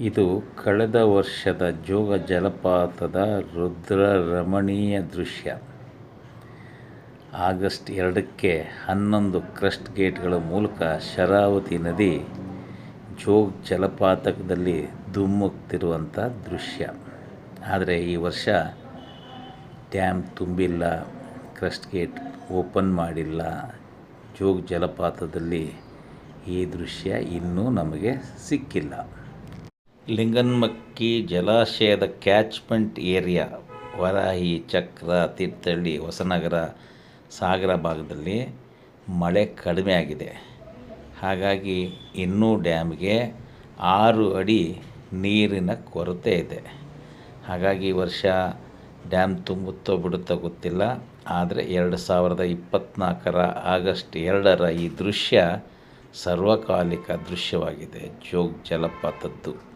ಇದು ಕಳೆದ ವರ್ಷದ ಜೋಗ ಜಲಪಾತದ ರುದ್ರ ರಮಣೀಯ ದೃಶ್ಯ. ಆಗಸ್ಟ್ ಎರಡಕ್ಕೆ ಹನ್ನೊಂದು ಕ್ರಸ್ಟ್ ಗೇಟ್ಗಳ ಮೂಲಕ ಶರಾವತಿ ನದಿ ಜೋಗ್ ಜಲಪಾತದಲ್ಲಿ ಧುಮ್ಮುಕ್ತಿರುವಂಥ ದೃಶ್ಯ. ಆದರೆ ಈ ವರ್ಷ ಡ್ಯಾಮ್ ತುಂಬಿಲ್ಲ, ಕ್ರಸ್ಟ್ ಗೇಟ್ ಓಪನ್ ಮಾಡಿಲ್ಲ. ಜೋಗ್ ಜಲಪಾತದಲ್ಲಿ ಈ ದೃಶ್ಯ ಇನ್ನೂ ನಮಗೆ ಸಿಕ್ಕಿಲ್ಲ. ಲಿಂಗನಮಕ್ಕಿ ಜಲಾಶಯದ ಕ್ಯಾಚ್ಮೆಂಟ್ ಏರಿಯಾ, ವರಾಹಿ ಚಕ್ರ ತೀರ್ಥಹಳ್ಳಿ ಹೊಸನಗರ ಸಾಗರ ಭಾಗದಲ್ಲಿ ಮಳೆ ಕಡಿಮೆ ಆಗಿದೆ. ಹಾಗಾಗಿ ಇನ್ನೂ ಡ್ಯಾಮ್ಗೆ ಆರು ಅಡಿ ನೀರಿನ ಕೊರತೆ ಇದೆ. ಹಾಗಾಗಿ ವರ್ಷ ಡ್ಯಾಮ್ ತುಂಬುತ್ತೋ ಬಿಡುತ್ತೋ ಗೊತ್ತಿಲ್ಲ. ಆದರೆ ಎರಡು ಸಾವಿರದ ಇಪ್ಪತ್ತ್ನಾಲ್ಕರ ಆಗಸ್ಟ್ ಎರಡರ ಈ ದೃಶ್ಯ ಸರ್ವಕಾಲಿಕ ದೃಶ್ಯವಾಗಿದೆ. ಜೋಗ್ ಜಲಪಾತದ್ದು.